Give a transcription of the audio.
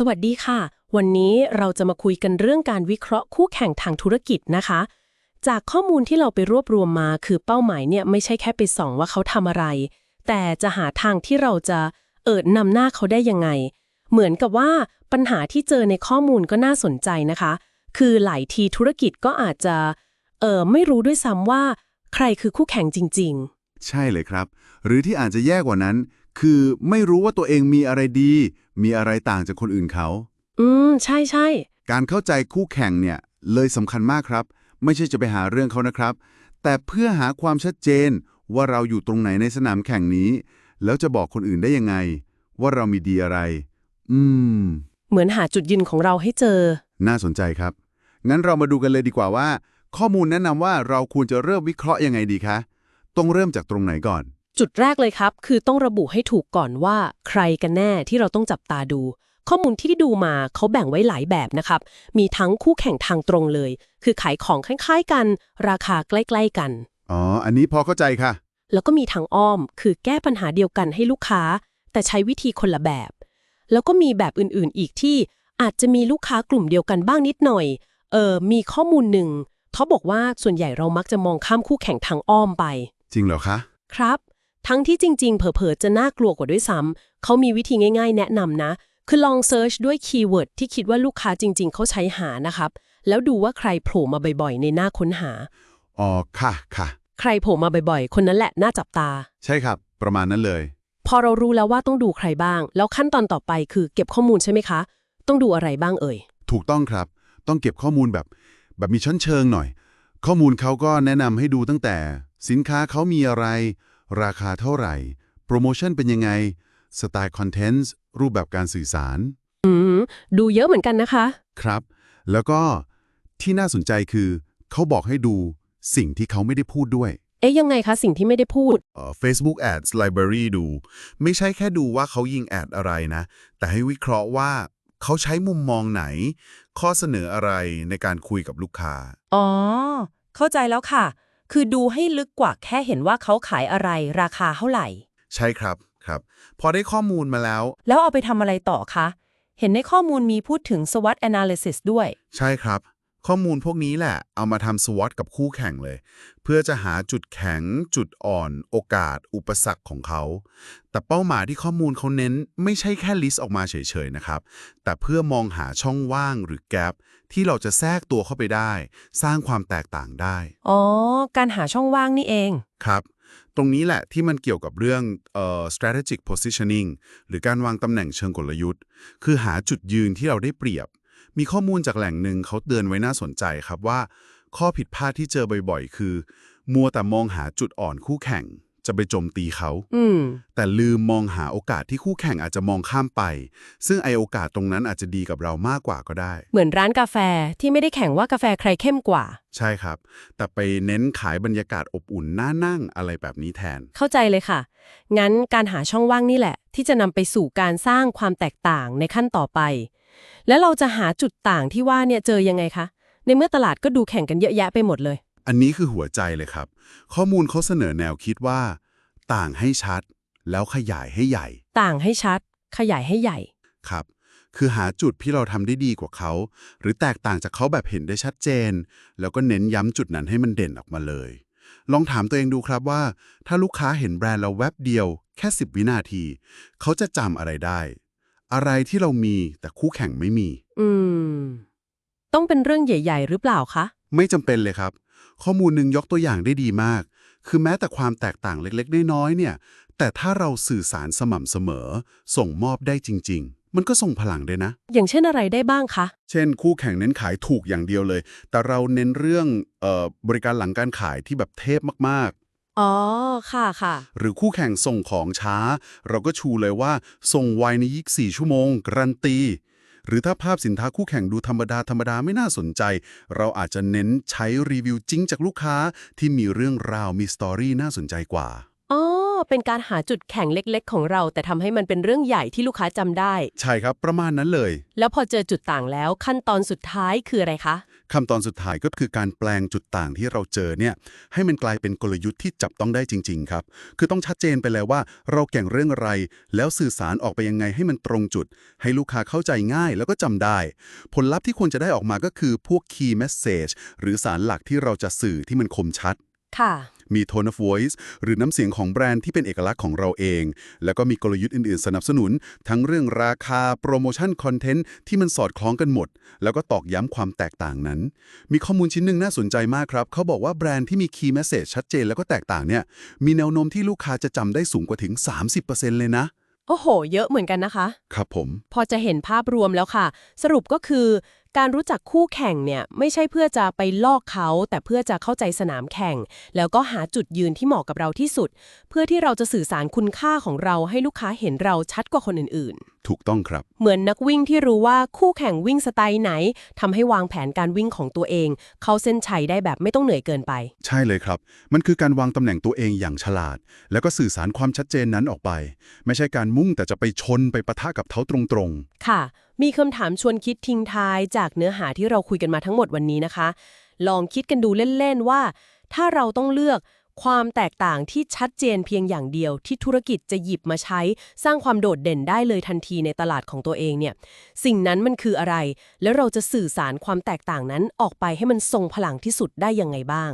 สวัสดีค่ะ วันนี้เราจะมาคุยกันเรื่องการวิเคราะห์คู่แข่งทางธุรกิจนะคะ จากข้อมูลที่เราไปรวบรวมมาคือเป้าหมายเนี่ยไม่ใช่แค่ไปส่องว่าเขาทำอะไร แต่จะหาทางที่เราจะเอิดนำหน้าเขาได้ยังไง เหมือนกับว่าปัญหาที่เจอในข้อมูลก็น่าสนใจนะคะ คือหลายทีธุรกิจก็อาจจะเออไม่รู้ด้วยซ้ำว่า ใครคือคู่แข่งจริง ๆ ใช่เลยครับ หรือที่อาจจะแย่กว่านั้น คือไม่รู้ว่าตัวเองมีอะไรดี มีอะไรต่างจากคนอื่นเขาๆอืม ใช่ใช่การเข้าใจคู่แข่งเนี่ย เลยสำคัญมากครับ ไม่ใช่จะไปหาเรื่องเขานะครับ แต่เพื่อหาความชัดเจนว่าเราอยู่ตรงไหนในสนามแข่งนี้ แล้วจะบอกคนอื่นได้ยังไง ว่าเรามีดีอะไร อืม เหมือนหาจุดยืนของเราให้เจอ น่าสนใจครับ งั้นเรามาดูกันเลยดีกว่าว่า ข้อมูลแนะนำว่าเราควรจะเริ่มวิเคราะห์ยังไงดีคะ ต้องเริ่มจากตรงไหนก่อน จุดแรกเลยครับ คือต้องระบุให้ถูกก่อนว่าใครกันแน่ที่เราต้องจับตาดู ข้อมูลที่ดูมาเขาแบ่งไว้หลายแบบนะครับ มีทั้งคู่แข่งทางตรงเลย คือขายของคล้ายๆกัน ราคาใกล้ ๆกัน อ๋อ อันนี้พอเข้าใจค่ะ แล้วก็มีทางอ้อม คือแก้ปัญหาเดียวกันให้ลูกค้า แต่ใช้วิธีคนละแบบ แล้วก็มีแบบอื่นๆอีกที่อาจจะมีลูกค้ากลุ่มเดียวกันบ้างนิดหน่อย เออมีข้อมูลหนึ่งเขาบอกว่าส่วนใหญ่เรามักจะมองข้ามคู่แข่งทางอ้อมไป จริงเหรอคะ ครับ ทั้งที่จริง ๆ เผลอๆ จะน่ากลัวกว่าด้วยซ้ำเขามีวิธีง่าย ๆ แนะนำนะ คือลองเซิร์ชด้วยคีย์เวิร์ดที่คิดว่าลูกค้าจริง ๆ เขาใช้หานะครับ แล้วดูว่าใครโผล่มาบ่อยๆ ในหน้าค้นหา อ๋อ ค่ะค่ะ ใครโผล่มาบ่อยๆ คนนั้นแหละน่าจับตา ใช่ครับ ประมาณนั้นเลย พอเรารู้แล้วว่าต้องดูใครบ้าง แล้วขั้นตอนต่อไปคือเก็บข้อมูลใช่ไหมคะ ต้องดูอะไรบ้างเอ่ย ถูกต้องครับ ต้องเก็บข้อมูลแบบ แบบมีชั้นเชิงหน่อย ข้อมูลเขาก็แนะนำให้ดูตั้งแต่ สินค้าเขามีอะไร ราคาเท่าไหร่ โปรโมชั่นเป็นยังไง สไตล์คอนเทนต์ รูปแบบการสื่อสาร อืม ดูเยอะเหมือนกันนะคะ ครับ แล้วก็ที่น่าสนใจคือ เขาบอกให้ดูสิ่งที่เขาไม่ได้พูดด้วย เอ๊ยยังไงคะ สิ่งที่ไม่ได้พูด เอ่อ Facebook Ads Library ดู ไม่ใช่แค่ดูว่าเขายิงแอดอะไรนะ แต่ให้วิเคราะห์ว่าเขาใช้มุมมองไหน ข้อเสนออะไรในการคุยกับลูกค้า อ๋อ เข้าใจแล้วค่ะ คือดูให้ลึกกว่าแค่เห็นว่าเขาขายอะไรราคาเท่าไหร่ ใช่ครับครับ พอได้ข้อมูลมาแล้ว แล้วเอาไปทำอะไรต่อคะ เห็นในข้อมูลมีพูดถึง SWOT analysis ด้วย ใช่ครับ ข้อมูลพวกนี้แหละ เอามาทำ SWOT กับคู่แข่งเลย เพื่อจะหาจุดแข็ง จุดอ่อน โอกาส อุปสรรคของเขา แต่เป้าหมายที่ข้อมูลเขาเน้นไม่ใช่แค่ลิสต์ออกมาเฉยๆนะครับ แต่เพื่อมองหาช่องว่างหรือแกลบที่เราจะแทรกตัวเข้าไปได้ สร้างความแตกต่างได้ อ๋อ การหาช่องว่างนี่เอง ครับ ตรงนี้แหละที่มันเกี่ยวกับเรื่องเอ่อ strategic positioning หรือการวางตำแหน่งเชิงกลยุทธ์ คือหาจุดยืนที่เราได้เปรียบ มีข้อมูลจากแหล่งหนึ่งเขาเตือนไว้น่าสนใจครับว่า ข้อผิดพลาดที่เจอบ่อยๆ คือ มัวแต่มองหาจุดอ่อนคู่แข่ง จะไปโจมตีเขาอืมแต่ลืมมองหาโอกาสที่คู่แข่งอาจจะมองข้ามไป ซึ่งไอโอกาสตรงนั้นอาจจะดีกับเรามากกว่าก็ได้ เหมือนร้านกาแฟที่ไม่ได้แข่งว่ากาแฟใครเข้มกว่า ใช่ครับ แต่ไปเน้นขายบรรยากาศอบอุ่นน่านั่งอะไรแบบนี้แทน เข้าใจเลยค่ะ งั้นการหาช่องว่างนี่แหละ ที่จะนำไปสู่การสร้างความแตกต่างในขั้นต่อไป แล้วเราจะหาจุดต่างที่ว่าเนี่ยเจอยังไงคะ ในเมื่อตลาดก็ดูแข่งกันเยอะแยะไปหมดเลย อันนี้คือหัวใจเลยครับ ข้อมูลเขาเสนอแนวคิดว่า ต่างให้ชัด แล้วขยายให้ใหญ่ ต่างให้ชัด ขยายให้ใหญ่ ครับ คือหาจุดที่เราทำได้ดีกว่าเขา หรือแตกต่างจากเขาแบบเห็นได้ชัดเจน แล้วก็เน้นย้ำจุดนั้นให้มันเด่นออกมาเลย ลองถามตัวเองดูครับว่า ถ้าลูกค้าเห็นแบรนด์เราแวบเดียว แค่ 10 วินาที เขาจะจำอะไรได้ อะไรที่เรามีแต่คู่แข่งไม่มี อืม ต้องเป็นเรื่องใหญ่ ๆ หรือเปล่าคะ ไม่จำเป็นเลยครับ ข้อมูลหนึ่งยกตัวอย่างได้ดีมาก คือแม้แต่ความแตกต่างเล็กๆ น้อยๆเนี่ย แต่ถ้าเราสื่อสารสม่ำเสมอ ส่งมอบได้จริง ๆ มันก็ส่งพลังได้นะ อย่างเช่นอะไรได้บ้างคะ เช่น คู่แข่งเน้นขายถูกอย่างเดียวเลย แต่เราเน้นเรื่องเออบริการหลังการขายที่แบบเทพมาก อ๋อ ค่ะค่ะๆหรือคู่แข่งส่งของช้า เราก็ชูเลยว่า ส่งไวใน24ชั่วโมง การันตี หรือถ้าภาพสินค้าคู่แข่งดูธรรมดาธรรมดาไม่น่าสนใจ เราอาจจะเน้นใช้รีวิวจริงจากลูกค้าที่มีเรื่องราวมีสตอรี่น่าสนใจกว่า อ๋อ เป็นการหาจุดแข็งเล็กๆ ของเรา แต่ทำให้มันเป็นเรื่องใหญ่ที่ลูกค้าจำได้ ใช่ครับประมาณนั้นเลย แล้วพอเจอจุดต่างแล้วขั้นตอนสุดท้ายคืออะไรคะ ขั้นตอนสุดท้ายก็คือการแปลงจุดต่างที่เราเจอเนี่ยให้มันกลายเป็นกลยุทธ์ที่จับต้องได้จริง ๆ ครับ คือต้องชัดเจนไปแล้วว่า เราแก่งเรื่องอะไร แล้วสื่อสารออกไปยังไงให้มันตรงจุด ให้ลูกค้าเข้าใจง่ายแล้วก็จำได้ ผลลัพธ์ที่ควรจะได้ออกมาก็คือพวก key message หรือสารหลักที่เราจะสื่อที่มันคมชัดค่ะ มี tone of voice หรือน้ำเสียงของแบรนด์ที่เป็นเอกลักษณ์ของเราเอง แล้วก็มีกลยุทธ์อื่น ๆ สนับสนุน ทั้งเรื่องราคา โปรโมชั่นคอนเทนต์ที่มันสอดคล้องกันหมด แล้วก็ตอกย้ำความแตกต่างนั้น มีข้อมูลชิ้นหนึ่งน่าสนใจมากครับ เขาบอกว่าแบรนด์ที่มี key message ชัดเจนแล้วก็แตกต่างเนี่ย มีแนวโน้มที่ลูกค้าจะจำได้สูงกว่าถึง 30%เลยนะโอ้โห เยอะเหมือนกันนะคะ ครับผม พอจะเห็นภาพรวมแล้วค่ะ สรุปก็คือการรู้จักคู่แข่งเนี่ยไม่ใช่เพื่อจะไปลอกเขา แต่เพื่อจะเข้าใจสนามแข่ง แล้วก็หาจุดยืนที่เหมาะกับเราที่สุด เพื่อที่เราจะสื่อสารคุณค่าของเราให้ลูกค้าเห็นเราชัดกว่าคนอื่นถูกต้องครับๆเหมือนนักวิ่งที่รู้ว่าคู่แข่งวิ่งสไตล์ไหนทำให้วางแผนการวิ่งของตัวเอง เข้าเส้นชัยได้แบบไม่ต้องเหนื่อยเกินไป ใช่เลยครับ มันคือการวางตำแหน่งตัวเองอย่างฉลาด แล้วก็สื่อสารความชัดเจนนั้นออกไป ไม่ใช่การมุ่งแต่จะไปชนไปปะทะกับเขาตรงๆ ค่ะ มีคำถามชวนคิดทิ้งท้ายจากเนื้อหาที่เราคุยกันมาทั้งหมดวันนี้นะคะ ลองคิดกันดูเล่นๆว่า ถ้าเราต้องเลือก ความแตกต่างที่ชัดเจนเพียงอย่างเดียวที่ธุรกิจจะหยิบมาใช้ สร้างความโดดเด่นได้เลยทันทีในตลาดของตัวเองเนี่ย สิ่งนั้นมันคืออะไร แล้วเราจะสื่อสารความแตกต่างนั้นออกไปให้มันทรงพลังที่สุดได้ยังไงบ้าง